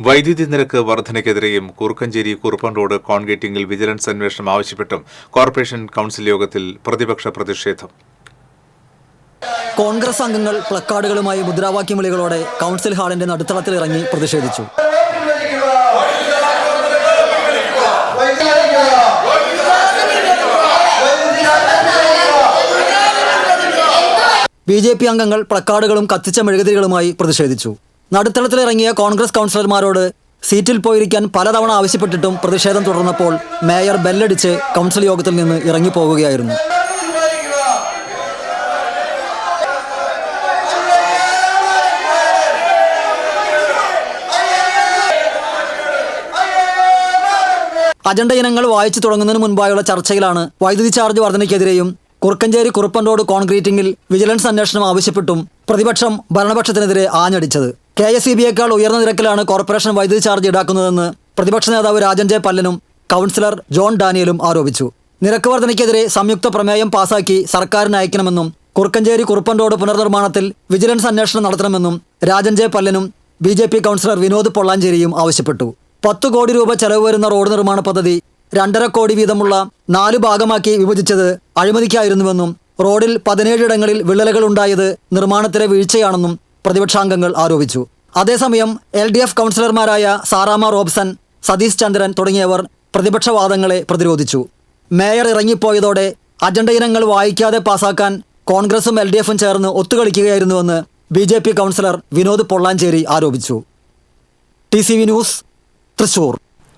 വൈദ്യുതി നിരക്ക് വർധനയ്ക്കെതിരെയും കുറുക്കഞ്ചേരി കുറുപ്പൻ റോഡ് കോൺക്രീറ്റിംഗിൽ വിജിലൻസ് അന്വേഷണം ആവശ്യപ്പെട്ടും കോർപ്പറേഷൻ കൌൺസിൽ യോഗത്തിൽ പ്രതിപക്ഷ പ്രതിഷേധം. കോൺഗ്രസ് അംഗങ്ങൾ പ്ലക്കാർഡുകളുമായി മുദ്രാവാക്യം വിളികളോടെ കൗൺസിൽ ഹാളിന്റെ നടുത്തളത്തിൽ ഇറങ്ങി പ്രതിഷേധിച്ചു. ബി ജെ പി അംഗങ്ങൾ പ്ലക്കാർഡുകളും കത്തിച്ച മെഴുകുതിരികളുമായി പ്രതിഷേധിച്ചു. നടുത്തളത്തിലിറങ്ങിയ കോൺഗ്രസ് കൗൺസിലർമാരോട് സീറ്റിൽ പോയിരിക്കാൻ പലതവണ ആവശ്യപ്പെട്ടിട്ടും പ്രതിഷേധം തുടർന്നപ്പോൾ മേയർ ബെല്ലടിച്ച് കൗൺസിൽ യോഗത്തിൽ നിന്ന് ഇറങ്ങിപ്പോകുകയായിരുന്നു അജണ്ട ഇനങ്ങൾ വായിച്ചു തുടങ്ങുന്നതിന് മുൻപായുള്ള ചർച്ചയിലാണ് വൈദ്യുതി ചാർജ് വർധനയ്ക്കെതിരെയും കുറുക്കഞ്ചേരി കുറുപ്പൻ റോഡ് കോൺക്രീറ്റിംഗിൽ വിജിലൻസ് അന്വേഷണം ആവശ്യപ്പെട്ടും പ്രതിപക്ഷം ഭരണപക്ഷത്തിനെതിരെ ആഞ്ഞടിച്ചത്. കെ എസ് ഇ ബിയേക്കാൾ ഉയർന്ന നിരക്കിലാണ് കോർപ്പറേഷൻ വൈദ്യുതി ചാർജ് ഈടാക്കുന്നതെന്ന് പ്രതിപക്ഷ നേതാവ് രാജൻ ജെ പല്ലനും കൗൺസിലർ ജോൺ ഡാനിയലും ആരോപിച്ചു. നിരക്ക് വർധനയ്ക്കെതിരെ സംയുക്ത പ്രമേയം പാസാക്കി സർക്കാരിന് അയക്കണമെന്നും കുറുക്കഞ്ചേരി കുറുപ്പൻ റോഡ് പുനർനിർമ്മാണത്തിൽ വിജിലൻസ് അന്വേഷണം നടത്തണമെന്നും Rajan J പല്ലനും B J P councillor Vinod പൊള്ളാഞ്ചേരിയും ആവശ്യപ്പെട്ടു. പത്ത് കോടി രൂപ ചെലവ് വരുന്ന റോഡ് നിർമ്മാണ പദ്ധതി രണ്ടര കോടി വീതമുള്ള നാല് ഭാഗമാക്കി വിഭജിച്ചത് അഴിമതിക്കായിരുന്നുവെന്നും റോഡിൽ പതിനേഴിടങ്ങളിൽ വിള്ളലുകൾ ഉണ്ടായത് നിർമ്മാണത്തിലെ വീഴ്ചയാണെന്നും പ്രതിപക്ഷാംഗങ്ങൾ ആരോപിച്ചു. അതേസമയം എൽ ഡി എഫ് കൗൺസിലർമാരായ സാറാമ റോബ്സൺ സതീഷ് ചന്ദ്രൻ തുടങ്ങിയവർ പ്രതിപക്ഷവാദങ്ങളെ പ്രതിരോധിച്ചു. മേയർ ഇറങ്ങിപ്പോയതോടെ അജണ്ട ഇനങ്ങൾ വായിക്കാതെ പാസാക്കാൻ കോൺഗ്രസും എൽ ഡി എഫും ചേർന്ന് ഒത്തുകളിക്കുകയായിരുന്നുവെന്ന് B J P councillor Vinod Pollanchery ആരോപിച്ചു. T C V news Thrissur.